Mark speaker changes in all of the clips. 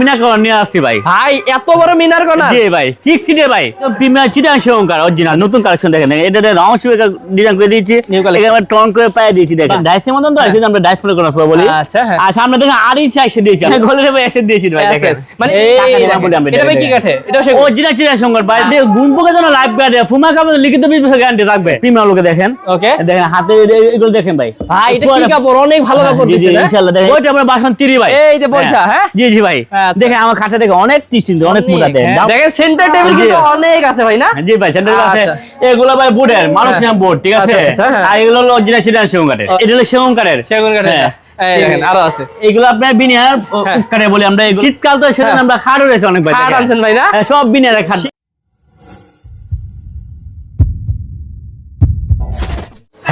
Speaker 1: মিনা নিয়ে আসছি ভাই।
Speaker 2: ভাই এত বড় মিনার কর্নার
Speaker 1: জি ভাই সিক্স সিটের ভাই। প্রিমিয়ার চিটাং সংকার অরিজিনাল নতুন কালেকশন দেখেন। এটা রাউন্ড শেপ ডিজাইন করে দিয়েছি। এখানে টন করে পায়ে দিয়েছি দেখেন। ডাইসের মতন তো? আছে আমরা ডাইস ফলো করার বলি।
Speaker 2: আচ্ছা, হ্যাঁ।
Speaker 1: আর সামনে দেখেন আর ইঞ্চি এসে দিয়েছি আমি ভাই এসে দিয়েছি ভাই দেখেন।
Speaker 2: মানে
Speaker 1: এই
Speaker 2: এই
Speaker 1: টাকা দিলাম
Speaker 2: দেখেন,
Speaker 1: বলে আমরা
Speaker 2: এটা ভাই কি কাঠে? এটা
Speaker 1: অরিজিনাল চিটাং সংকার ভাই। গুণ পোকা যেন লাইফ গার্ডে ফুমা লিখিত বিশ বছর গ্যারান্টি থাকবে প্রিমিয়ার লোকে দেখেন।
Speaker 2: ওকে
Speaker 1: দেখেন হাতে এগুলো দেখেন ভাই।
Speaker 2: ভাই এটা কি কাপড়? অনেক ভালো কাপড়
Speaker 1: জি, জি, ইনশাআল্লাহ দেখেন। ওইটা আমরা বাসন তিরি ভাই।
Speaker 2: এই যে বলছা, হ্যাঁ?
Speaker 1: জি জি ভাই। দেখেন আমার খাতা দেখে অনেক টিস্টিন অনেক মোটা দেখেন
Speaker 2: হ্যাঁ, দেখেন সেন্টার টেবিল কিন্তু অনেক আছে ভাই না?
Speaker 1: জি ভাই সেন্টার আছে।
Speaker 2: আচ্ছা।
Speaker 1: এগুলো ভাই বুটের মানুষ
Speaker 2: নাম
Speaker 1: বোর্ড ঠিক আছে?
Speaker 2: আচ্ছা, আচ্ছা, হ্যাঁ।
Speaker 1: আর এগুলো হলো অরিজিনাল চিটান সেগুন কাঠের এটা হলো সেগুন কাঠের
Speaker 2: সেগুন কাঠের
Speaker 1: হ্যাঁ।
Speaker 2: আরও আছে।
Speaker 1: এগুলো আপনার বিনিয়ার
Speaker 2: হ্যাঁ।
Speaker 1: কাঠে বলি আমরা শীতকাল তো সেদিন
Speaker 2: হ্যাঁ।
Speaker 1: আমরা খাট রয়েছে অনেক ভাই
Speaker 2: খাট আনছেন ভাই না?
Speaker 1: হ্যাঁ, সব বিনিয়ার খাট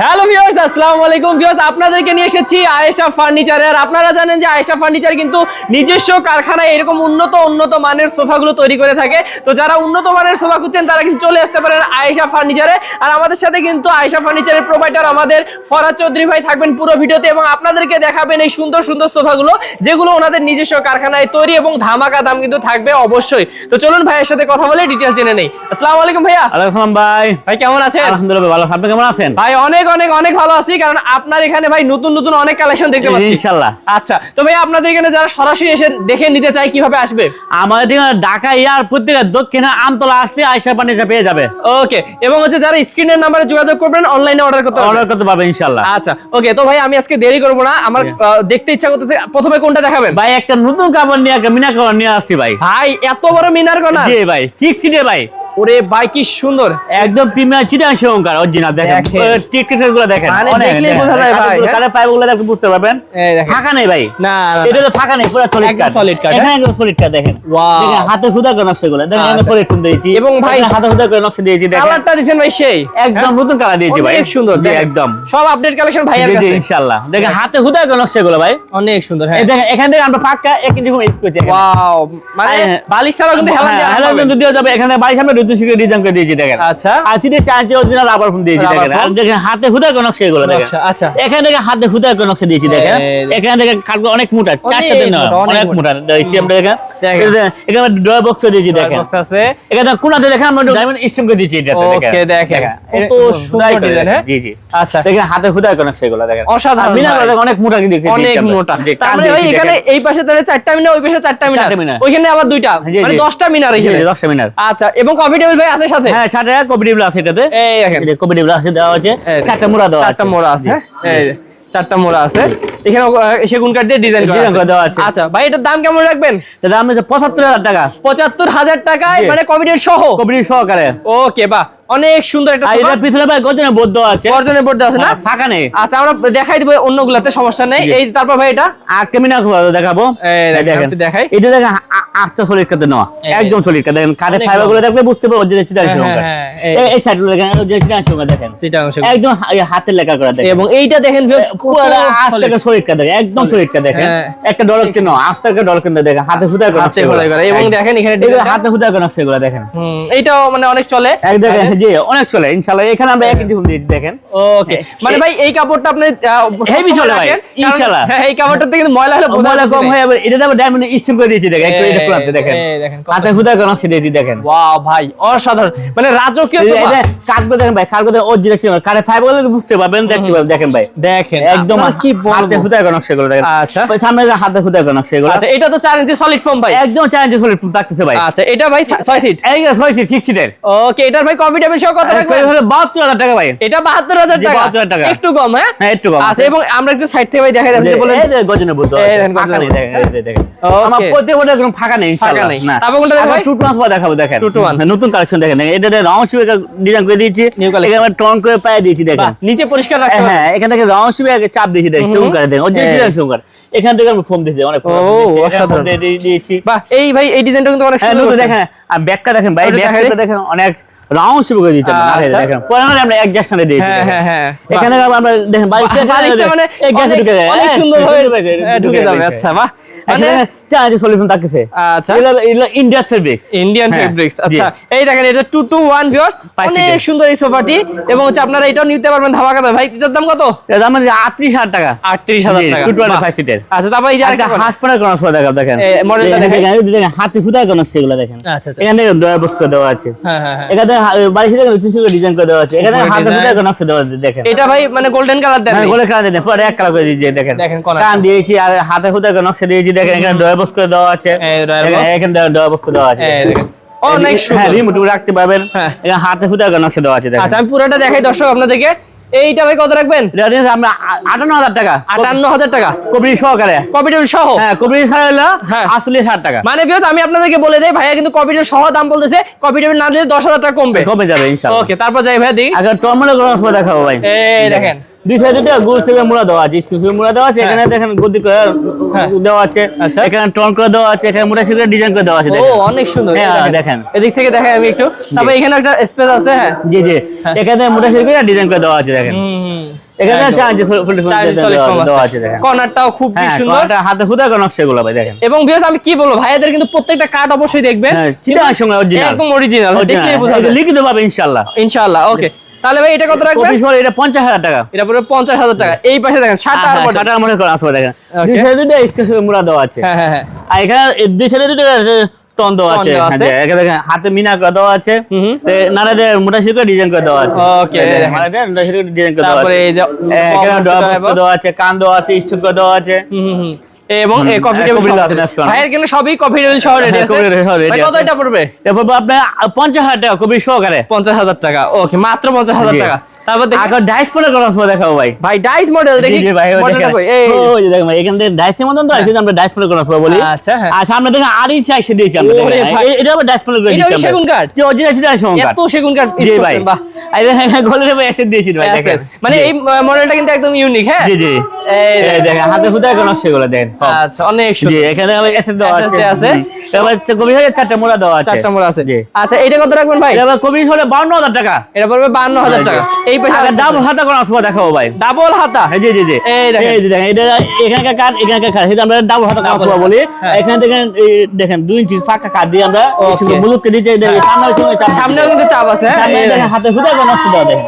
Speaker 2: হ্যালো ভিউয়ার্স আসসালামু আলাইকুম। ভিউয়ার্স আপনাদেরকে নিয়ে এসেছি আয়েশা ফার্নিচারে আর আপনারা জানেন যে আয়েশা ফার্নিচার কিন্তু নিজস্ব কারখানায় এরকম উন্নত উন্নত মানের সোফাগুলো তৈরি করে থাকে। তো যারা উন্নত মানের সোফা খুঁজছেন তারা কিন্তু চলে আসতে পারেন আয়েশা ফার্নিচারে আর আমাদের সাথে কিন্তু আয়েশা ফার্নিচারের প্রোভাইডার আমাদের ফরাজ চৌধুরী ভাই থাকবেন পুরো ভিডিওতে এবং আপনাদেরকে দেখাবেন এই সুন্দর সুন্দর সোফাগুলো যেগুলো ওনাদের নিজস্ব কারখানায় তৈরি এবং ধামাকা দাম কিন্তু থাকবে অবশ্যই। তো চলুন ভাইয়ের সাথে কথা বলে ডিটেলস জেনে নেই। আসসালামু আলাইকুম ভাইয়া।
Speaker 1: আলাইকুম ভাই।
Speaker 2: ভাই কেমন আছেন?
Speaker 1: আলহামদুলিল্লাহ ভালো। আপনি কেমন আছেন?
Speaker 2: ভাই অনেক অনেক অনেক অনেক ভালো আছি কারণ আপনার এখানে ভাই নতুন নতুন অনেক কালেকশন দেখতে পাচ্ছি।
Speaker 1: ইনশাআল্লাহ
Speaker 2: আচ্ছা তো ভাই আপনাদের এখানে যারা সরাসরি এসে দেখে নিতে চায় কীভাবে আসবে?
Speaker 1: আমাদের ঠিকানা ঢাকা ইয়ার প্রত্যেক দক্ষিণে আমতলা আসলে আয়সা পানি পেয়ে যাবে।
Speaker 2: ওকে এবং হচ্ছে যারা স্ক্রিনের নাম্বারে যোগাযোগ করবেন অনলাইনে অর্ডার করতে পারবেন।
Speaker 1: অর্ডার করতে পারবে ইনশাআল্লাহ
Speaker 2: আচ্ছা ওকে তো ভাই আমি আজকে দেরি করব না। আমার দেখতে ইচ্ছা করতেছে প্রথমে কোনটা দেখাবেন?
Speaker 1: ভাই একটা নতুন কাপড় নিয়ে একটা মিনা কাপড় নিয়ে আসছি ভাই।
Speaker 2: ভাই এত বড় মিনার কনা
Speaker 1: জি ভাই সিক্স সিটের ভাই।
Speaker 2: ওরে ভাই কি সুন্দর।
Speaker 1: একদম প্রিমিয়ার চিটাং সংকার অরিজিনাল দেখেন।
Speaker 2: দেখেন।
Speaker 1: গুলো দেখেন।
Speaker 2: মানে
Speaker 1: অনেক
Speaker 2: বোঝা যায় ভাই, হ্যাঁ?
Speaker 1: পাইপগুলো বুঝতে পারবেন। ফাঁকা নেই ভাই।
Speaker 2: না
Speaker 1: এটা তো ফাঁকা নেই পুরো সলিড কাট
Speaker 2: solid card,
Speaker 1: এখানে একদম সলিড কাট দেখেন. দেখেন হাতে করে নকশা গুলো দেখেন এখানে
Speaker 2: আচ্ছা।
Speaker 1: সলিড দিয়েছি।
Speaker 2: এবং ভাই-
Speaker 1: হাতে করে নকশা দিয়েছি দেখেন।
Speaker 2: কালারটা দিছেন ভাই সেই।
Speaker 1: একদম নতুন কালার দিয়েছি ভাই।
Speaker 2: অনেক সুন্দর।
Speaker 1: একদম।
Speaker 2: সব আপডেট কালেকশন কাছে।
Speaker 1: ইনশাআল্লাহ। দেখেন হাতে খুদা করে নকশা গুলো ভাই।
Speaker 2: অনেক সুন্দর হ্যাঁ।
Speaker 1: দেখেন এখান থেকে আমরা পাক্কা এক ইঞ্চি করে ইউজ করছি
Speaker 2: ওয়াও মানে
Speaker 1: হ্যাঁ।
Speaker 2: বালিশ ছাড়াও কিন্তু হেলান
Speaker 1: হ্যাঁ। দেওয়া যাবে এখানে বাড়ি সামনে রুদ্র ডিজাইন করে দিয়েছি দেখেন।
Speaker 2: আচ্ছা।
Speaker 1: আশিতে চার্জ অরিজিনাল রাবার ফোন দিয়েছি দেখেন। আর
Speaker 2: foam?
Speaker 1: দেখেন হাতে হুদা করে নকশা এগুলো দেখেন।
Speaker 2: নকশা, আচ্ছা।
Speaker 1: এখানে থেকে হাতে হুদা নকশা দিয়েছি দেখেন। এখানে থেকে কাঠগুলো অনেক মোটা চার চারটে
Speaker 2: অনেক
Speaker 1: মোটা দিয়েছি আমরা দেখেন। এখানে ড্রয়ার বক্স দিয়েছি দেখেন।
Speaker 2: বক্স আছে।
Speaker 1: এখানে কোনাতে দেখেন আমরা ডায়মন্ড স্টিম করে দিয়েছি এটাতে
Speaker 2: ওকে, দেখেন। কত সুন্দর design?
Speaker 1: জি জি।
Speaker 2: আচ্ছা।
Speaker 1: দেখেন হাতে হুদা করে নকশা দেখেন।
Speaker 2: অসাধারণ
Speaker 1: মিনা অনেক মোটা কিন্তু
Speaker 2: অনেক মোটা। তার ভাই এখানে এই পাশে তাহলে চারটা মিনার ওই পাশে চারটা মিনার। ওইখানে আবার দুইটা। মানে মিনার এখানে।
Speaker 1: দশটা মিনার।
Speaker 2: আচ্ছা এবং কফি টেবিল ভাই আছে সাথে?
Speaker 1: হ্যাঁ টেবিল আছে এটাতে।
Speaker 2: এই দেখেন।
Speaker 1: কপি টেবিল আছে দেওয়া আছে চারটা মোড়া দেওয়া
Speaker 2: চারটা মোড়া আছে? এই যে, চারটা মোড়া আছে। এখানে সেগুন কাঠ দিয়ে ডিজাইন
Speaker 1: করা দেওয়া আছে।
Speaker 2: আচ্ছা ভাই এটার দাম কেমন রাখবেন?
Speaker 1: দাম হচ্ছে পঁচাত্তর হাজার টাকা।
Speaker 2: পঁচাত্তর হাজার টাকায় মানে কমিটির সহ?
Speaker 1: কমিটির সহকারে।
Speaker 2: ওকে বাহ। অনেক সুন্দর একটা
Speaker 1: এটার পিছনে ভাই গজনে বোধ আছে।
Speaker 2: গর্জনের বোর্ড আছে না?
Speaker 1: হ্যাঁ, ফাঁকা নেই।
Speaker 2: আচ্ছা আমরা দেখাই দিব অন্যগুলাতে সমস্যা নেই। এই তারপর ভাই এটা?
Speaker 1: আর কেমিনা দেখাবো।
Speaker 2: এই দেখেন,
Speaker 1: দেখেন।
Speaker 2: একটু দেখাই।
Speaker 1: এটা দেখেন আটটা সলিড কাতে নেওয়া। একদম সলিড কাতে দেখেন
Speaker 2: অনেক
Speaker 1: ফাইবারগুলো দেখলে বুঝতে পারব যে চিটার
Speaker 2: হ্যাঁ, হ্যাঁ, এই।
Speaker 1: সাইডগুলো দেখেন যে চিটার সঙ্গে দেখেন।
Speaker 2: চিটাং।
Speaker 1: একদম হাতের লেখা করা দেখেন।
Speaker 2: এবং এইটা দেখেন কত
Speaker 1: পুরো আট
Speaker 2: solid।
Speaker 1: টাকা সলিড কাতে দেখেন একদম সলিড কাতে দেখেন। একটা ডলার কেন আট টাকা ডলার কেন দেখেন হাতে হুদা করে
Speaker 2: হাতে করে এবং দেখেন এখানে
Speaker 1: হাতে হুদা করে সেগুলো দেখেন।
Speaker 2: এইটাও মানে অনেক চলে।
Speaker 1: এক দেখেন জি অনেক চলে ইনশাআল্লাহ। এখানে আমরা এক ইঞ্চি দিয়েছি দেখেন।
Speaker 2: ওকে মানে ভাই এই কাপড়টা আপনি সবসময়
Speaker 1: চলে ভাই।
Speaker 2: হ্যাঁ, এই কাপড়টাতে কিন্তু ময়লা হলে
Speaker 1: ময়লা কম। হয়ে যাবে। এটা আবার ডায়মন্ড স্টিম করে দিয়েছি দেখেন। একটু এটা খোলাতে দেখেন। হাতে করে নকশা দিয়েছি দেখেন।
Speaker 2: ওয়াও ভাই অসাধারণ। মানে রাজকীয়।
Speaker 1: এটা কাটবে দেখেন ভাই কাটবে ও জিনিস কারে ফাইবারগুলো বুঝতে পারবেন দেখতে পাবেন দেখেন ভাই।
Speaker 2: দেখেন
Speaker 1: একদম
Speaker 2: কি
Speaker 1: হাতে হুদা করে নকশা গুলো দেখেন।
Speaker 2: আচ্ছা।
Speaker 1: সামনে যে হাতে হুদা করে নকশা গুলো
Speaker 2: আচ্ছা এটা তো 4 ইঞ্চি সলিড ফর্ম ভাই।
Speaker 1: একদম চ্যালেঞ্জ সলিড ফুল থাকতেছে ভাই।
Speaker 2: আচ্ছা এটা ভাই 6 সিট
Speaker 1: এই যে ছয় সিট সিক্স সিটের
Speaker 2: ওকে এটার ভাই কফি টেবিল সহ কত রাখবেন
Speaker 1: বাহাত্তর হাজার টাকা ভাই।
Speaker 2: এটা 72000
Speaker 1: জি,
Speaker 2: টাকা।
Speaker 1: 72,000 টাকা।
Speaker 2: একটু কম হ্যাঁ?
Speaker 1: হ্যাঁ একটু কম।
Speaker 2: আচ্ছা এবং আমরা একটু সাইড থেকে ভাই দেখাই আপনি যে বলেন।
Speaker 1: এই যে গজনে বুঝতে
Speaker 2: এই দেখেন
Speaker 1: ফাঁকা দেখেন এই যে দেখেন।
Speaker 2: Okay.
Speaker 1: আমার প্রত্যেক ওটা একদম ফাঁকা নেই ইনশাআল্লাহ না।
Speaker 2: তারপর কোনটা দেখাবো ভাই?
Speaker 1: টু টু মাস দেখাবো দেখেন।
Speaker 2: Two to one।
Speaker 1: নতুন কালেকশন দেখেন। এটা রাউন্ড শেপ ডিজাইন করে দিয়েছি। এখানে আমরা টন করে পায়ে দিয়েছি দেখেন।
Speaker 2: নিচে পরিষ্কার রাখতে
Speaker 1: হ্যাঁ এখান থেকে রাউন্ড শেপে আগে চাপ দিয়েছি দেখেন
Speaker 2: হুম।
Speaker 1: করে দেখেন। ওই যে। চিরাং এখান থেকে আমরা ফোম দিয়েছি অনেক
Speaker 2: অসাধারণ।
Speaker 1: অসাধারণ দিয়েছি।
Speaker 2: বাহ এই ভাই এই ডিজাইনটা কিন্তু অনেক
Speaker 1: হ্যাঁ
Speaker 2: সুন্দর
Speaker 1: দেখেন আর ব্যাগটা দেখেন ভাই। দেখেন অনেক রাউন্ড শেপ করে দিয়েছি আমরা।
Speaker 2: আচ্ছা।
Speaker 1: দেখেন। পরে আমরা এক জাস্টানে দিয়েছি
Speaker 2: হ্যাঁ, হ্যাঁ।
Speaker 1: এখানে আমরা দেখেন বালিশ
Speaker 2: বাহ, বালিশটা মানে অনেক- অনেক সুন্দর ভাবে ঢুকে যাবে। আচ্ছা বাহ। মানে
Speaker 1: চার্জ সলিউশন থাকতেছে।
Speaker 2: আচ্ছা।
Speaker 1: এগুলো এগুলো ইন্ডিয়া ফেব্রিক্স
Speaker 2: ইন্ডিয়ান ফেব্রিক্স আচ্ছা। এই দেখেন এটা টু টু ওয়ান ভিউয়ার্স অনেক সুন্দর এই সোফাটি এবং হচ্ছে আপনারা এটাও নিতে পারবেন ধাবা দাম ভাই এটার দাম কত?
Speaker 1: এর দাম আটত্রিশ হাজার টাকা।
Speaker 2: আটত্রিশ হাজার
Speaker 1: জি,
Speaker 2: টাকা।
Speaker 1: 225
Speaker 2: বাহ।
Speaker 1: সিটের।
Speaker 2: আচ্ছা তারপর এই যে আরেকটা
Speaker 1: সোফা দেখেন।
Speaker 2: মডেলটা
Speaker 1: দেখেন, হাতে কোনো সেগুলো দেখেন।
Speaker 2: আচ্ছা আচ্ছা।
Speaker 1: এখানে ডয়ার বক্স দেওয়া আছে।
Speaker 2: হ্যাঁ হ্যাঁ হ্যাঁ।
Speaker 1: এখানে বালিশে দেখেন উঁচু করে ডিজাইন করে দেওয়া আছে এখানে
Speaker 2: উপরে
Speaker 1: হাতে হুদা নকশা দেওয়া আছে দেখেন।
Speaker 2: এটা ভাই মানে গোল্ডেন কালার দেন
Speaker 1: কালার দেন পরে এক কালার করে দিয়েছি দেখেন।
Speaker 2: দেখেন,
Speaker 1: কান দিয়েছি আর হাতে খুদাই নকশা দিয়েছি দেখেন এখানে ডয়ার বক্স করে দেওয়া আছে। এখানে- ডয়ার বক্স দেওয়া আছে।
Speaker 2: দেখেন। অনেক
Speaker 1: হ্যাঁ
Speaker 2: সুন্দর।
Speaker 1: রিমোট রাখতে পারবেন।
Speaker 2: হ্যাঁ।
Speaker 1: হাতে হুদা নকশা দেওয়া আছে
Speaker 2: আচ্ছা আমি পুরোটা দেখাই দর্শক আপনাদেরকে। এইটা ভাই কত রাখবেন?
Speaker 1: আমরা আটান্ন হাজার টাকা।
Speaker 2: আটান্ন হাজার টাকা।
Speaker 1: কবির সহকারে।
Speaker 2: কপি টেবিল সহ?
Speaker 1: হ্যাঁ কবি ছাড়া হলো
Speaker 2: হ্যাঁ।
Speaker 1: আসলে ষাট টাকা।
Speaker 2: মানে বিয়ত আমি আপনাদেরকে বলে দেই ভাইয়া কিন্তু কপি সহ দাম বলতেছে কপি টেবিল না দিলে দশ হাজার টাকা কমবে।
Speaker 1: কমে যাবে ইনশাআল্লাহ
Speaker 2: ওকে তারপর যাই ভাই দিই
Speaker 1: আগে টমেটো গরম দেখাবো ভাই।
Speaker 2: এই দেখেন।
Speaker 1: দুই সাইডে গুড় থেকে মুড়া দেওয়া আছে স্টিল মুড়া দেওয়া আছে এখানে দেখেন গদি
Speaker 2: হ্যাঁ।
Speaker 1: দেওয়া আছে
Speaker 2: আচ্ছা।
Speaker 1: এখানে টন করে দেওয়া আছে এখানে ডিজাইন করে দেওয়া আছে
Speaker 2: ও অনেক সুন্দর।
Speaker 1: হ্যাঁ, দেখেন।
Speaker 2: এদিক থেকে দেখাই আমি একটু। তারপর এখানে একটা স্পেস আছে হ্যাঁ।
Speaker 1: জি জি। এখানে মুড়া শিখে ডিজাইন করে দেওয়া আছে দেখেন। এখানে দেখেন।
Speaker 2: কর্নারটাও খুব
Speaker 1: হ্যাঁ
Speaker 2: সুন্দর।
Speaker 1: হাতে ভাই দেখেন।
Speaker 2: এবং আমি কি বলব ভাইয়াদের কিন্তু প্রত্যেকটা কার্ড অবশ্যই দেখবেন।
Speaker 1: হ্যাঁ
Speaker 2: একদম অরিজিনাল দেখলেই বোঝা যায়।
Speaker 1: লিখিত পাবে ইনশাআল্লাহ।
Speaker 2: ইনশাআল্লাহ ওকে তাহলে ভাই এটা কত রাখবেন?
Speaker 1: কপি এটা পঞ্চাশ হাজার টাকা।
Speaker 2: এটা পুরো পঞ্চাশ হাজার টাকা। এই পাশে দেখেন
Speaker 1: হ্যাঁ, মধ্যে করা আছে দেখেন। দুই সাইডে দুটো স্কেচ দেওয়া আছে।
Speaker 2: হ্যাঁ হ্যাঁ হ্যাঁ।
Speaker 1: আর এখানে দুই সাইডে দুটো টন দেওয়া আছে। হ্যাঁ,
Speaker 2: আছে।
Speaker 1: এখানে দেখেন হাতে মিনা করে দেওয়া আছে। নানাদের মোটা শিল্প ডিজাইন করে দেওয়া আছে। শিল্প ডিজাইন করে দেওয়া
Speaker 2: তারপরে এই যে
Speaker 1: এখানে
Speaker 2: দেওয়া
Speaker 1: আছে। কান দেওয়া আছে স্টুক করে দেওয়া আছে।
Speaker 2: হুম হুম। এবং এই কফি
Speaker 1: হ্যাঁ,
Speaker 2: টেবিল আছে। ভাইয়ের সবই কফি টেবিল সহ রেডি
Speaker 1: হ্যাঁ,
Speaker 2: আছে ভাই কত
Speaker 1: আছে।
Speaker 2: এটা পড়বে
Speaker 1: আপনার টাকা সহকারে
Speaker 2: টাকা ওকে মাত্র। টাকা তারপর দেখি
Speaker 1: ডাইস দেখাবো ভাই
Speaker 2: ভাই ডাইস মডেল দেখি
Speaker 1: জি, ভাই, ওই যে দেখেন ভাই, এখান থেকে ডাইসের মতন তো আছে, আমরা ডাইস আছে বলি।
Speaker 2: আচ্ছা, হ্যাঁ।
Speaker 1: আর সামনে আর দিয়েছি আমরা
Speaker 2: ভাই।
Speaker 1: এটা আবার ডাইস পরে করে আমরা।
Speaker 2: সেগুন কাঠ?
Speaker 1: যে সেটা সেগুন কাঠ।
Speaker 2: এত সেগুন কাঠ
Speaker 1: জি ভাই।
Speaker 2: বাহ
Speaker 1: দেখেন, গলের উপর acid দিয়েছি ভাই, দেখেন।
Speaker 2: মানে এই মডেলটা কিন্তু একদম ইউনিক হ্যাঁ
Speaker 1: জি, জি।
Speaker 2: এই দেখেন।
Speaker 1: হাতে খুদাই কোনো সেগুলো দেখেন।
Speaker 2: আচ্ছা অনেক সুন্দর
Speaker 1: এখানে আবার acid দেওয়া আছে।
Speaker 2: Acid আছে।
Speaker 1: এবার হচ্ছে কবির হয়ে চারটে মোড়া দেওয়া আছে।
Speaker 2: চারটা মোড় আছে আচ্ছা এটা কত রাখবেন ভাই
Speaker 1: এবার কবির হলে 52,000 টাকা।
Speaker 2: এটা পড়বে বান্ন হাজার টাকা এই পাশে
Speaker 1: ডাবল হাতা করা আছে, দেখাবো ভাই।
Speaker 2: ডাবল হাতা
Speaker 1: জি, জি, জি।
Speaker 2: এই দেখেন।
Speaker 1: দেখেন, এটা এখানকার কাঠ, এখানকার কাঠ। সেটা আমরা ডাবল হাতা করা আছে বলি।
Speaker 2: হ্যাঁ।
Speaker 1: এখানে দেখেন, দেখেন, ইঞ্চি ফাঁকা কাঠ দিয়ে আমরা মুলুককে দিতে দেখি, সামনে ওই চাপ দিতে
Speaker 2: সামনেও কিন্তু চাপ আছে হ্যাঁ
Speaker 1: সামনে দেখেন,
Speaker 2: দেখেন।
Speaker 1: হাতে ফুটাই কোনো নকশা দেওয়া দেখেন।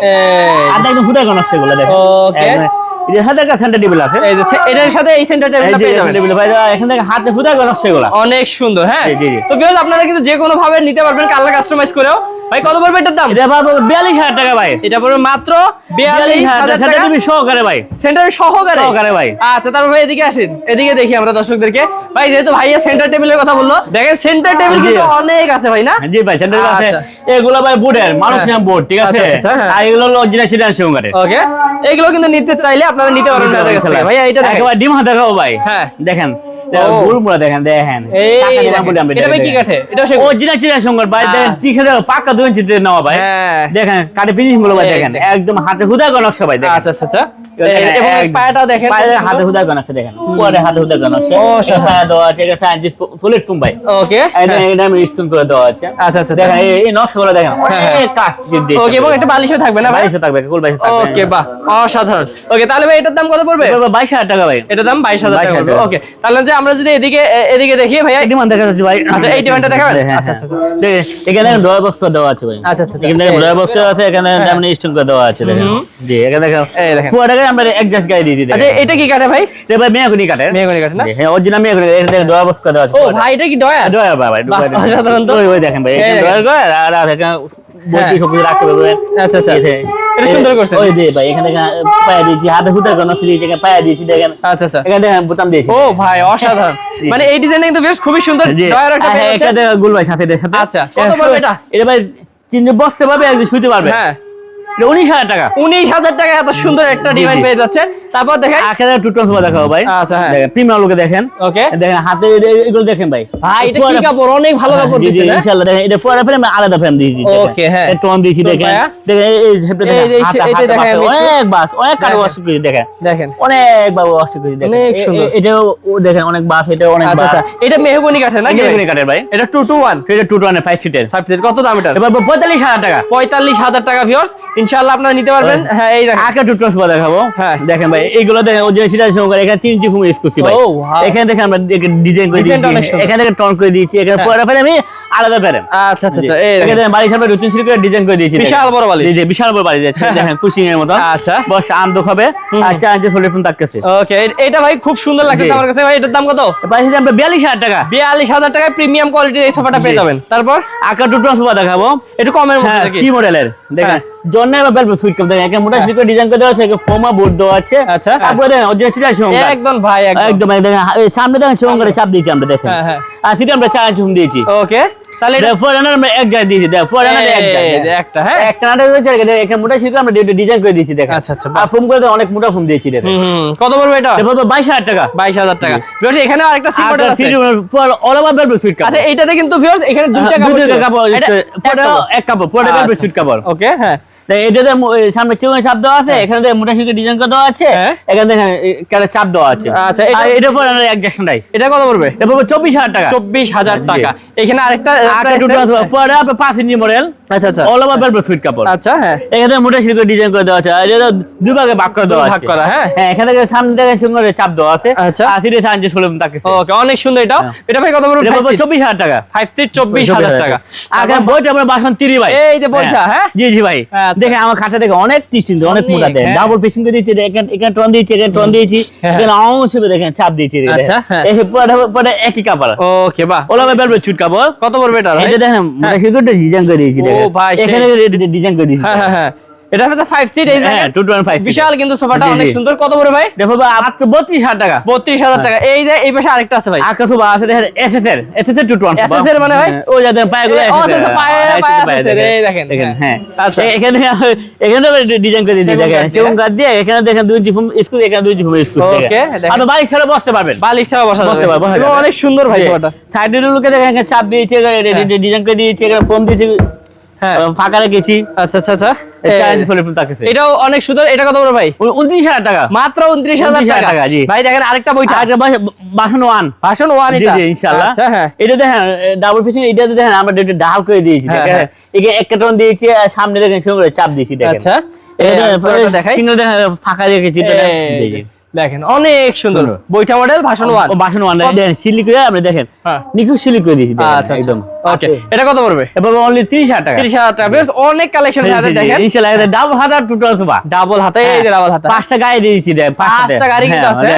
Speaker 1: একদম ফুটাই নকশা গুলো দেখেন।
Speaker 2: Okay.
Speaker 1: একদম। যে হাতে একটা center table আছে।
Speaker 2: এই যে এটার সাথে এই সেন্টার টেবিলটা পেয়ে যাবেন
Speaker 1: table, ভাই, এখান থেকে হাতে ফুটাই কোনো নকশা
Speaker 2: অনেক সুন্দর হ্যাঁ
Speaker 1: জি, জি, জি।
Speaker 2: তো বিকজ আপনারা কিন্তু যে কোনো ভাবে নিতে পারবেন কালার কাস্টমাইজ করেও ভাই কত পড়বে এটার দাম
Speaker 1: এটা পাবো 42,000 টাকা ভাই।
Speaker 2: এটা পড়বে মাত্র
Speaker 1: 42,000
Speaker 2: টাকা
Speaker 1: table সহকারে ভাই।
Speaker 2: সেন্টার সহকারে
Speaker 1: সহকারে ভাই।
Speaker 2: আচ্ছা তারপর ভাই এদিকে আসেন এদিকে দেখি আমরা দর্শকদেরকে ভাই যেহেতু ভাইয়া সেন্টার টেবিলের কথা বলল দেখেন সেন্টার টেবিল। কিন্তু অনেক আছে ভাই না
Speaker 1: জি ভাই, table আছে।
Speaker 2: আচ্ছা।
Speaker 1: এগুলো ভাই বুটের, মানুষ
Speaker 2: হ্যাঁ।
Speaker 1: নাম ঠিক আছে?
Speaker 2: আচ্ছা, আচ্ছা, হ্যাঁ।
Speaker 1: আর এগুলো হলো।
Speaker 2: ওকে এগুলো কিন্তু নিতে চাইলে আপনারা নিতে পারবেন ভাইয়া এটা দেখেন।
Speaker 1: একেবারে ডিম হাতে খাও ভাই।
Speaker 2: হ্যাঁ।
Speaker 1: দেখেন।
Speaker 2: ও।
Speaker 1: দেখেন দেখেন।
Speaker 2: এই
Speaker 1: টাকা দিলাম
Speaker 2: দেখেন।
Speaker 1: বলে আমরা
Speaker 2: এটা ভাই কি কাঠে? এটাও সেগুন?
Speaker 1: original চিটাং ভাই। দেখেন ঠিক আছে পাক্কা দুই ইঞ্চি নেওয়া ভাই। দেখেন কাঠে ফিনিশিংগুলো ভাই দেখেন।
Speaker 2: দেখেন।
Speaker 1: একদম হাতে হুদা দেখেন।
Speaker 2: আচ্ছা আচ্ছা অসাধারণ। ওকে তাহলে ভাই এটার দাম কত পড়বে?
Speaker 1: বাইশ হাজার টাকা ভাই।
Speaker 2: এটার দাম বাইশ হাজার টাকা
Speaker 1: 22,000
Speaker 2: পড়বে।
Speaker 1: টাকা।
Speaker 2: ওকে তাহলে আমরা যদি এদিকে এদিকে দেখি
Speaker 1: এই ডিমান্ড দেখা যাচ্ছে ভাই
Speaker 2: আচ্ছা, এই ডিমান্ডটা দেখাবেন?
Speaker 1: হ্যাঁ,
Speaker 2: আচ্ছা,
Speaker 1: হ্যাঁ।
Speaker 2: আচ্ছা,
Speaker 1: দেখেন, এখানে ড্রয়ার বক্স করে দেওয়া আছে ভাই
Speaker 2: আচ্ছা, আচ্ছা, আচ্ছা।
Speaker 1: এখানে ড্রয়ার বক্স আছে এখানে
Speaker 2: হ্যাঁ।
Speaker 1: ডায়মন্ড স্টোন করে দেওয়া আছে দেখেন জি এখানে দেখেন
Speaker 2: এই দেখেন।
Speaker 1: ফুয়া টাকায় আমরা অ্যাডজাস্ট গাড়ি দিয়ে দিই
Speaker 2: আচ্ছা এটা কি কাটে ভাই
Speaker 1: এটা ভাই মেয়াগুনি কাটে
Speaker 2: মেহগনি কাঠে না?
Speaker 1: জি, হ্যাঁ অরিজিনাল মেয়াগুনি এখানে দেখেন ড্রয়ার বক্স করে দেওয়া আছে
Speaker 2: ও ভাই এটা কি ডয়ার
Speaker 1: ড্রয়ার ভাই
Speaker 2: তো।
Speaker 1: ওই ওই দেখেন ভাই
Speaker 2: এই
Speaker 1: এখানে। ড্রয়ার আর আর এখানে বসে
Speaker 2: হ্যাঁ।
Speaker 1: রাখতে পারবেন
Speaker 2: আচ্ছা, আচ্ছা। এটা সুন্দর করছেন।
Speaker 1: ওই যে ভাই এখানে পায়া দিয়েছি হাতে হুতা কোনো পায়া দিয়েছি দেখেন।
Speaker 2: আচ্ছা আচ্ছা।
Speaker 1: এখানে দেখেন বোতাম দিয়েছি।
Speaker 2: ও ভাই অসাধারণ। মানে এই ডিজাইন কিন্তু বেশ খুবই সুন্দর। ডয়ার একটা
Speaker 1: গুল ভাই সাথে সাথে।
Speaker 2: আচ্ছা, কত
Speaker 1: এটা
Speaker 2: এটা?
Speaker 1: এটা ভাই তিনজন বসতে পারবে একজন শুতে পারবে।
Speaker 2: হ্যাঁ।
Speaker 1: উনিশ হাজার টাকা।
Speaker 2: উনিশ হাজার টাকা এত সুন্দর একটা
Speaker 1: জি,
Speaker 2: পেয়ে যাচ্ছেন। তারপর দেখেন।
Speaker 1: এক হাজার টু টোন দেখাবো ভাই।
Speaker 2: আচ্ছা, হ্যাঁ।
Speaker 1: প্রিমিয়ার লোকে দেখেন।
Speaker 2: ওকে।
Speaker 1: দেখেন হাতে এগুলো দেখেন ভাই।
Speaker 2: ভাই এটা কি
Speaker 1: পুরো-
Speaker 2: কাপড়? অনেক ভালো কাপড়
Speaker 1: জি, জি, ইনশাআল্লাহ দেখেন এটা পুরো ফ্রেম আলাদা ফ্রেম দিয়েছি
Speaker 2: Okay, হ্যাঁ।
Speaker 1: টোন দিয়েছি দেখেন। দেখেন এই- এই দেখেন হাতে-
Speaker 2: দেখেন
Speaker 1: বাসে
Speaker 2: আমি একটু-
Speaker 1: অনেক বাস অনেক
Speaker 2: কারও
Speaker 1: ওয়াশ করে দেখেন।
Speaker 2: দেখেন।
Speaker 1: অনেক বাবু ওয়াশ করে দেখেন।
Speaker 2: অনেক সুন্দর।
Speaker 1: এটাও দেখেন অনেক বাস এটা অনেক
Speaker 2: আচ্ছা
Speaker 1: বাস।
Speaker 2: আচ্ছা এটা মেহগনি কাঠের নাকি ভাই? এটা
Speaker 1: সিটের
Speaker 2: কত দাম এটা?
Speaker 1: এবার পঁয়তাল্লিশ হাজার টাকা।
Speaker 2: পঁয়তাল্লিশ হাজার টাকা ভিউয়ার্স ইনশাআল্লাহ আপনারা নিতে পারবেন। হ্যাঁ এই দেখেন।
Speaker 1: আঁকা দেখাবো।
Speaker 2: হ্যাঁ।
Speaker 1: দেখেন ভাই এইগুলো দেখেন ওই যে সেটা সহকারে এখানে তিন ফুম ইউজ করছি ভাই। এখানে দেখেন আমরা ডিজাইন করে দিয়েছি এখানে দেখেন টন করে দিয়েছি এখানে
Speaker 2: হ্যাঁ।
Speaker 1: আমি আলাদা
Speaker 2: আচ্ছা আচ্ছা আচ্ছা এই দেখেন।
Speaker 1: দেখেন সামনে রুটিন সিল করে ডিজাইন করে দিয়েছি
Speaker 2: বিশাল বড় বালিশ।
Speaker 1: জি জি বিশাল বড় বাড়ি যাচ্ছে দেখেন কুশিং এর মতো।
Speaker 2: আচ্ছা।
Speaker 1: বস ফোন থাকতেছে।
Speaker 2: ওকে এটা ভাই খুব সুন্দর লাগছে আমার কাছে। ভাই এটার দাম কত?
Speaker 1: বাড়ির সামনে বিয়াল্লিশ হাজার টাকা।
Speaker 2: বিয়াল্লিশ হাজার টাকায় প্রিমিয়াম কোয়ালিটির এই সোফাটা পেয়ে
Speaker 1: জি।
Speaker 2: যাবেন। তারপর?
Speaker 1: আঁকা টু ট্রান্সফার দেখাবো।
Speaker 2: একটু কমের মধ্যে
Speaker 1: হ্যাঁ? সি মডেলের দেখেন জন্য এবার সুইট কাপ দেখেন এখানে মোটা করে ডিজাইন করে দেওয়া আছে এখানে ফোমা বোর্ড দেওয়া আছে।
Speaker 2: আচ্ছা।
Speaker 1: তারপরে দেখেন অরিজিনাল চিটা সঙ্গে
Speaker 2: একদম ভাই একদম।
Speaker 1: একদম একদম সামনে দেখেন সেরকম চাপ দিয়েছি আমরা দেখেন।
Speaker 2: হ্যাঁ, হ্যাঁ।
Speaker 1: আর সেটা আমরা চার ঝুম দিয়েছি।
Speaker 2: ওকে তাহলে
Speaker 1: ফোর হান্ড্রেড আমরা এক জায়গায় দিয়েছি দেখ ফোর হান্ড্রেড এক জায়গায়।
Speaker 2: একটা হ্যাঁ।
Speaker 1: একটা নাটক হয়েছে দেখেন, মোটা সিট আমরা ডিজাইন করে দিয়েছি দেখেন।
Speaker 2: আচ্ছা, আচ্ছা,
Speaker 1: আর ফোম করে অনেক মোটা ফোম দিয়েছি দেখেন।
Speaker 2: হুম, হুম। কত পড়বে এটা?
Speaker 1: পড়বে বাইশ হাজার টাকা।
Speaker 2: বাইশ হাজার টাকা। ভিউয়ার্স এখানে আরেকটা সিট মডেল আছে।
Speaker 1: অল ওভার বেলবো সুইট কাপ
Speaker 2: আচ্ছা এইটাতে কিন্তু ভিউয়ার্স এখানে দুইটা কাপড়
Speaker 1: দুইটা কাপড়
Speaker 2: এক কাপড়।
Speaker 1: এক কাপড় পরে বেলবো। সুইট কাপড়
Speaker 2: ওকে হ্যাঁ।
Speaker 1: তাই এটাতে এই সামনে চিকন চাপ দেওয়া আছে এখানে মোটা ডিজাইন করে দেওয়া আছে
Speaker 2: হ্যাঁ।
Speaker 1: এখানে দেখেন একটা চাপ দেওয়া আছে।
Speaker 2: আচ্ছা, এটা-
Speaker 1: আর এটা পরে নাই
Speaker 2: এটা কত পড়বে?
Speaker 1: এটা পড়বে চব্বিশ হাজার টাকা।
Speaker 2: চব্বিশ হাজার টাকা। এখানে আরেকটা
Speaker 1: আটা
Speaker 2: price
Speaker 1: দুটো
Speaker 2: আছে?
Speaker 1: আছে। পরে আপনার পাঁচ ইঞ্চি মডেল
Speaker 2: আচ্ছা আচ্ছা।
Speaker 1: অল ওভার বেলবো সুইট কাপড়।
Speaker 2: আচ্ছা হ্যাঁ।
Speaker 1: এখানে মোটা সিট ডিজাইন করে দেওয়া আছে এটা দুই ভাগে ভাগ করে দেওয়া আছে।
Speaker 2: ভাগ করা, হ্যাঁ।
Speaker 1: হ্যাঁ এখানে সামনে দেখেন সুন্দর চাপ দেওয়া আছে।
Speaker 2: আচ্ছা।
Speaker 1: ষোলো তাকে
Speaker 2: ওকে অনেক সুন্দর এটা।
Speaker 1: হ্যাঁ।
Speaker 2: এটা ভাই কত পড়বে?
Speaker 1: চব্বিশ হাজার টাকা।
Speaker 2: ফাইভ সিট চব্বিশ হাজার টাকা।
Speaker 1: আগে বইটা আমরা বাসন তিরি ভাই।
Speaker 2: এই যে বইটা, হ্যাঁ?
Speaker 1: জি জি ভাই। দেখে আমার খাতা দেখে অনেক টিস্টিং অনেক মোটা
Speaker 2: হ্যাঁ।
Speaker 1: ডাবল ফিশিং করে দিয়েছি এখানে টন দিয়েছি এখানে টন দিয়েছি।
Speaker 2: হ্যাঁ।
Speaker 1: এখানে অংশ দেখেন চাপ দিয়েছি।
Speaker 2: আচ্ছা, হ্যাঁ।
Speaker 1: এই পুরোটা পুরোটা একই কাপড়।
Speaker 2: ওকে বা
Speaker 1: ওলা বেলবে চুট কাপড়
Speaker 2: কত পড়বে এটা?
Speaker 1: এটা দেখেন মোটা সিকিউরিটি ডিজাইন করে দিয়েছি
Speaker 2: ও
Speaker 1: দেখেন।
Speaker 2: ভাই,
Speaker 1: এখানে ডিজাইন করে দিয়েছি।
Speaker 2: হ্যাঁ হ্যাঁ হ্যাঁ। এটা হচ্ছে ফাইভ সিট এই
Speaker 1: হ্যাঁ
Speaker 2: দেখেন।
Speaker 1: টু টোয়েন্টি ফাইভ
Speaker 2: বিশাল কিন্তু সোফাটা অনেক সুন্দর। কত পড়বে ভাই?
Speaker 1: দেখো মাত্র বত্রিশ হাজার টাকা।
Speaker 2: বত্রিশ হাজার টাকা। এই যে এই পাশে আরেকটা আছে ভাই।
Speaker 1: আকাশ বা আছে দেখেন এসএস এর এসএস এর টু টোয়েন্টি
Speaker 2: এর মানে ভাই?
Speaker 1: ও যাদের পায়ে গুলো
Speaker 2: এ, ও,
Speaker 1: SS এর,
Speaker 2: পায়ে-
Speaker 1: হ্যাঁ,
Speaker 2: পায়ে
Speaker 1: পায়ে
Speaker 2: SS এর,
Speaker 1: দেখেন।
Speaker 2: এই দেখেন,
Speaker 1: দেখেন
Speaker 2: হ্যাঁ।
Speaker 1: হ্যাঁ।
Speaker 2: আচ্ছা।
Speaker 1: এখানে এখানে ডিজাইন করে দেখেন
Speaker 2: দিয়ে,
Speaker 1: সেগুন দিয়ে এখানে দেখেন দুই ইঞ্চি ফুম স্কুল এখানে ইঞ্চি ফুম। আপনি ছেড়ে বসতে পারবেন।
Speaker 2: বালিশ ছাড়া বসা
Speaker 1: বসতে
Speaker 2: অনেক সুন্দর ভাই সোফাটা।
Speaker 1: সাইডের লোকে দেখেন চাপ দিয়েছে ডিজাইন করে দিয়েছে এখানে ফোম দিয়েছে।
Speaker 2: হ্যাঁ
Speaker 1: ফাঁকা রেখেছি।
Speaker 2: আচ্ছা আচ্ছা আচ্ছা।
Speaker 1: চার
Speaker 2: এই-
Speaker 1: ইঞ্চি সোলে ফুল তাকেছে।
Speaker 2: এটাও অনেক সুন্দর। এটা কত বড় ভাই?
Speaker 1: উনত্রিশ হাজার টাকা।
Speaker 2: মাত্র উনত্রিশ হাজার টাকা।
Speaker 1: টাকা, জি।
Speaker 2: ভাই দেখেন আরেকটা
Speaker 1: বাসন ওয়ান।
Speaker 2: ওয়ান এটা। আচ্ছা হ্যাঁ।
Speaker 1: এটা দেখেন ডাবল ফিশিং এটা দেখেন আমরা ডাল করে দিয়েছি
Speaker 2: হ্যাঁ, হ্যাঁ।
Speaker 1: এক কার্টন দিয়েছি সামনে দেখেন চাপ দিয়েছি দেখেন।
Speaker 2: আচ্ছা।
Speaker 1: ফাঁকা রেখেছি এটা দেখেন,
Speaker 2: অনেক সুন্দর। বইটা মডেল ভাষণ ওয়ান
Speaker 1: ভাষণ ওয়ান দেখেন সিলি আপনি দেখেন।
Speaker 2: হ্যাঁ।
Speaker 1: নিখুঁত করে দিয়েছি
Speaker 2: আচ্ছা
Speaker 1: একদম।
Speaker 2: ওকে। এটা কত পড়বে?
Speaker 1: এবার অনলি 30 হাজার টাকা।
Speaker 2: তিরিশ হাজার টাকা। বেশ অনেক কালেকশন আছে দেখেন।
Speaker 1: ইনশাআল্লাহ ডাবল হাতা টোটাল সোফা
Speaker 2: ডাবল হাতে এই যে ডাবল হাতা।
Speaker 1: পাঁচটা গায়ে দিয়েছি দেখ
Speaker 2: পাঁচটা। গাড়ি কিন্তু আছে।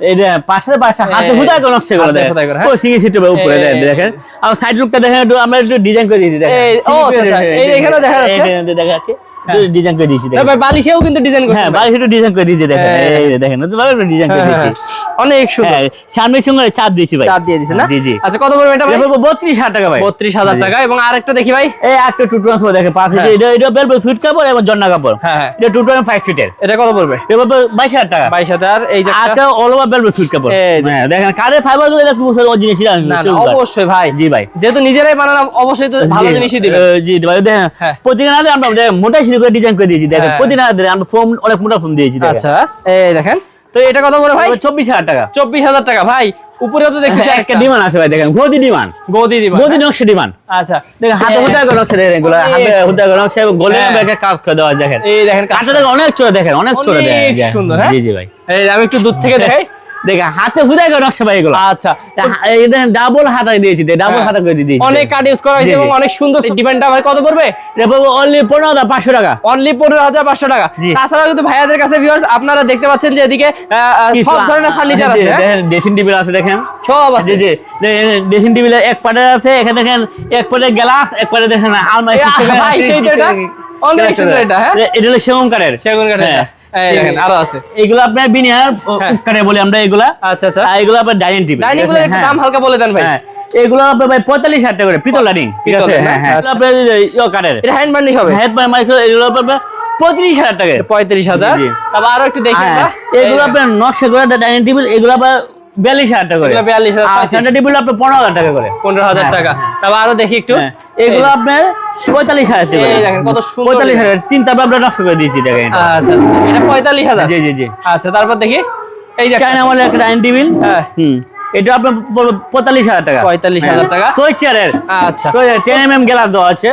Speaker 1: এই যে পাঁচটা পাঁচটা হাতে হুদা করে নকশা করে দেয়
Speaker 2: হুদাই করে, হ্যাঁ।
Speaker 1: ও সিঙ্গেল সিটের উপরে দেয়, দেখেন। আর সাইড লুকটা দেখেন একটু আমরা একটু ডিজাইন করে দিয়েছি দেখেন।
Speaker 2: ও, এই এখানেও দেখা যাচ্ছে।
Speaker 1: দেখা যাচ্ছে। ডিজাইন করে দিয়েছি দেখেন।
Speaker 2: বালিশেও কিন্তু ডিজাইন করছে
Speaker 1: হ্যাঁ বাড়ি ডিজাইন করে দিয়েছি দেখেন।
Speaker 2: হ্যাঁ।
Speaker 1: এই দেখেন তো ভালো ডিজাইন করে দিয়েছি।
Speaker 2: অনেক সুন্দর।
Speaker 1: হ্যাঁ সঙ্গে চাপ দিয়েছি ভাই।
Speaker 2: চাপ দিয়ে দিছে না?
Speaker 1: জি জি।
Speaker 2: আচ্ছা কত পড়বে এটা ভাই?
Speaker 1: এটা বত্রিশ হাজার টাকা ভাই।
Speaker 2: হাজার এবং আরেকটা দেখি ভাই।
Speaker 1: এই একটা টু ট্রান্সফার দেখে পাঁচ
Speaker 2: হ্যাঁ।
Speaker 1: এটা এটা বেলবো সুইট কাপড় এবং জন্না কাপড়।
Speaker 2: হ্যাঁ, হ্যাঁ।
Speaker 1: এটা টু টোয়েন্টি ফাইভ ফিটের
Speaker 2: এটা কত পড়বে?
Speaker 1: বাইশ হাজার টাকা।
Speaker 2: বাইশ হাজার এই যে একটা-
Speaker 1: অল কাপড়। হ্যাঁ দেখেন কারের ফাইবারগুলো দেখুন অরিজিনাল ছিল
Speaker 2: না না অবশ্যই ভাই।
Speaker 1: জি ভাই।
Speaker 2: যেহেতু নিজেরাই অবশ্যই তো ভালো
Speaker 1: জি,
Speaker 2: জিনিসই দিবে
Speaker 1: জি ভাই দেখেন
Speaker 2: হ্যাঁ।
Speaker 1: প্রতিদিন আমরা মোটাই মোটা সিঁড়ি করে ডিজাইন করে দিয়েছি দেখেন
Speaker 2: হ্যাঁ।
Speaker 1: প্রতিদিন আমরা ফোম অনেক মোটা ফোন দিয়েছি
Speaker 2: আচ্ছা এই দেখেন তো এটা কত বলে ভাই?
Speaker 1: চব্বিশ হাজার টাকা।
Speaker 2: চব্বিশ হাজার টাকা। ভাই উপরে তো দেখছি
Speaker 1: একটা
Speaker 2: একটা।
Speaker 1: ডিমান্ড আছে ভাই দেখেন গদি ডিমান্ড।
Speaker 2: গদি ডিমান্ড
Speaker 1: গদি নকশা ডিমান্ড।
Speaker 2: আচ্ছা।
Speaker 1: দেখেন হাতে হুদা করে নকশা দেখেন এগুলো হাতে হুদা করে নকশা এবং গোলে
Speaker 2: হ্যাঁ।
Speaker 1: ব্যাগে কাজ করে দেওয়া দেখেন।
Speaker 2: এই দেখেন
Speaker 1: কাজটা দেখেন অনেক চড়ে দেখেন অনেক
Speaker 2: অনেক
Speaker 1: দেখেন
Speaker 2: সুন্দর, হ্যাঁ?
Speaker 1: জি জি ভাই।
Speaker 2: এই আমি একটু দূর থেকে দেখাই।
Speaker 1: দেখেন হাতে করে নকশা এগুলো
Speaker 2: আচ্ছা
Speaker 1: এই দেখেন ডাবল হাতা দিয়েছি ডাবল
Speaker 2: হ্যাঁ।
Speaker 1: হাতা করে দিয়েছি
Speaker 2: অনেক ইউজ করা হয়েছে। এবং অনেক সুন্দর ডিমান্ডটা ভাই কত পড়বে
Speaker 1: অনলি পনেরো হাজার পাঁচশো টাকা
Speaker 2: অনলি পনেরো হাজার পাঁচশো টাকা তাছাড়া কিন্তু ভাইয়াদের কাছে ভিউয়ার্স আপনারা দেখতে পাচ্ছেন যে এদিকে সব ধরনের ফার্নিচার আছে হ্যাঁ?
Speaker 1: ড্রেসিং টেবিল আছে দেখেন
Speaker 2: সব আছে
Speaker 1: জি জি ড্রেসিং টেবিল এক পাটে আছে এখানে দেখেন এক পাটে গ্লাস এক পাটে দেখেন আলমারি
Speaker 2: ভাই, এটা? অনেক সুন্দর এটা, হ্যাঁ?
Speaker 1: এটা হলো সেগুন কাঠের
Speaker 2: সেগুন কাঠের
Speaker 1: হ্যাঁ।
Speaker 2: এটা। দেখেন আরও আছে।
Speaker 1: এগুলো আপনার বিনিয়ার
Speaker 2: হ্যাঁ।
Speaker 1: বলি আমরা এগুলা।
Speaker 2: আচ্ছা আচ্ছা।
Speaker 1: এগুলো আপনার ডাইনিং টেবিল
Speaker 2: ডাইনিংগুলো একটু দাম হালকা বলে দেন ভাই।
Speaker 1: হ্যাঁ। এগুলো আপনার ভাই পঁয়তাল্লিশ হাজার টাকা করে পিতল ডাইনিং ঠিক আছে? হ্যাঁ হ্যাঁ।
Speaker 2: আচ্ছা।
Speaker 1: আপনার ইয়ে কাঠের।
Speaker 2: এটা হ্যান্ড বার্নিশ হবে।
Speaker 1: হেড বাই এগুলো আপনার পঁয়ত্রিশ হাজার টাকা।
Speaker 2: পঁয়ত্রিশ হাজার। তারপর আরও একটু দেখি
Speaker 1: হ্যাঁ, এগুলো আপনার নকশা করে ডাইনিং টেবিল এগুলো আবার বিয়াল্লিশ হাজার টাকা করে।
Speaker 2: এগুলো 42,000
Speaker 1: আর
Speaker 2: পঁয়ত্রিশ।
Speaker 1: সেন্টার টেবিল আপনার পনেরো হাজার টাকা করে।
Speaker 2: পনেরো হাজার
Speaker 1: হ্যাঁ,
Speaker 2: টাকা। তারপর আরও দেখি একটু।
Speaker 1: হ্যাঁ, এগুলো আপনার পঁয়তাল্লিশ হাজার টাকা
Speaker 2: কত
Speaker 1: পঁয়তাল্লিশ হাজার। তিন তারপর আমরা নকশা করে দিয়েছি দেখেন
Speaker 2: আচ্ছা আচ্ছা, এটা পঁয়তাল্লিশ হাজার?
Speaker 1: জি জি জি।
Speaker 2: আচ্ছা তারপর দেখি। এই যে
Speaker 1: চায়না মালের একটা ডাইনিং টেবিল
Speaker 2: হ্যাঁ।
Speaker 1: হুম। এটা আপনার পঁয়তাল্লিশ হাজার টাকা।
Speaker 2: 45,000 টাকা।
Speaker 1: ছয় চেয়ারের
Speaker 2: আচ্ছা।
Speaker 1: টেন এম এম গ্লাস দেওয়া আছে।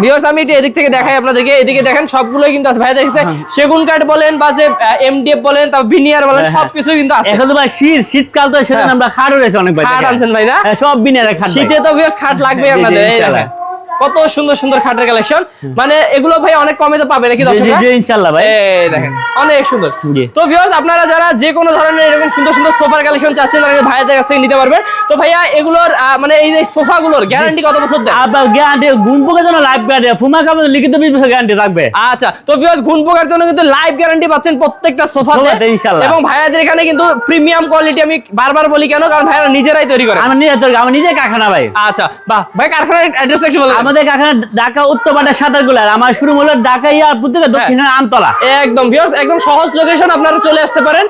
Speaker 2: ভিউয়ার্স আমি এদিক থেকে দেখাই আপনাদেরকে। এদিকে দেখেন সবগুলোই কিন্তু আছে। ভাই দেখছে সেগুন কাঠ বলেন বা যে এমডিএফ বলেন তারপর ভিনিয়ার বলেন
Speaker 1: হ্যাঁ, হ্যাঁ।
Speaker 2: সবকিছু কিন্তু আছে।
Speaker 1: এখন তো ভাই শীত শীতকাল তো সেটা
Speaker 2: হ্যাঁ।
Speaker 1: আমরা খাট রয়েছে অনেক ভাই
Speaker 2: খাট আনছেন ভাই না?
Speaker 1: হ্যাঁ, সব বিনিয়ার খাট
Speaker 2: শীতে তো ভিউয়ার্স খাট লাগবে আপনাদের এই দেখেন। কত সুন্দর সুন্দর খাটের কালেকশন মানে এগুলো ভাই অনেক কমে তো পাবে নাকি
Speaker 1: জি, ইনশাআল্লাহ ভাই।
Speaker 2: এই দেখেন অনেক সুন্দর। তো ভিউয়ার্স আপনারা যারা যে কোনো ধরনের এরকম সুন্দর সুন্দর সোফার কালেকশন চাচ্ছেন তারা ভাইয়াদের কাছ থেকে নিতে পারবেন। তো ভাইয়া এগুলোর মানে এই যে সোফাগুলোর গ্যারান্টি কত বছর দেন?
Speaker 1: আপনার গ্যারান্টি গুণ পোকের জন্য লাইফ গ্যারান্টি ফুমা কাপড় লিখিত বিশ বছর গ্যারান্টি থাকবে।
Speaker 2: আচ্ছা তো ভিউয়ার্স গুণ পোকার জন্য কিন্তু লাইভ গ্যারান্টি পাচ্ছেন প্রত্যেকটা সোফাতে।
Speaker 1: সোফাতে, ইনশাআল্লাহ।
Speaker 2: এবং ভাইয়াদের এখানে কিন্তু প্রিমিয়াম কোয়ালিটি আমি বারবার বলি কেন? কারণ ভাইয়ারা নিজেরাই তৈরি করে।
Speaker 1: আমি নিজে তৈরি- আমি নিজে কারখানা ভাই।
Speaker 2: আচ্ছা বাহ ভাই কারখানার অ্যাড্রেসটা একটু বলুন
Speaker 1: আমাদের কারখানা ঢাকা উত্তর পাটা সাতারগুলার আমার শুরু হলো ঢাকা এয়ারপোর্ট থেকে দক্ষিণে আমতলা।
Speaker 2: একদম ভিউয়ার্স একদম সহজ লোকেশন আপনারা চলে আসতে পারেন।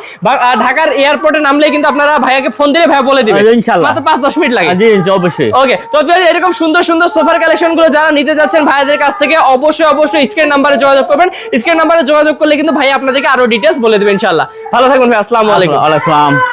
Speaker 2: ঢাকার এয়ারপোর্টে নামলে কিন্তু আপনারা ভাইয়াকে ফোন দিলে ভাইয়া বলে দিবে।
Speaker 1: আচ্ছা, ইনশাআল্লাহ।
Speaker 2: মাত্র পাঁচ দশ মিনিট লাগে।
Speaker 1: জি অবশ্যই।
Speaker 2: ওকে তো এরকম সুন্দর সুন্দর সোফার কালেকশনগুলো যারা নিতে যাচ্ছেন ভাইয়াদের কাছ থেকে অবশ্যই অবশ্যই স্ক্রিন নাম্বারে যোগাযোগ করবেন। স্ক্রিন নাম্বারে যোগাযোগ করলে কিন্তু ভাই আপনাদেরকে আরও ডিটেলস বলে দেবেন ইনশাআল্লাহ ভালো থাকবেন ভাই আসসালামু আলাইকুম।
Speaker 1: আলাইকুম।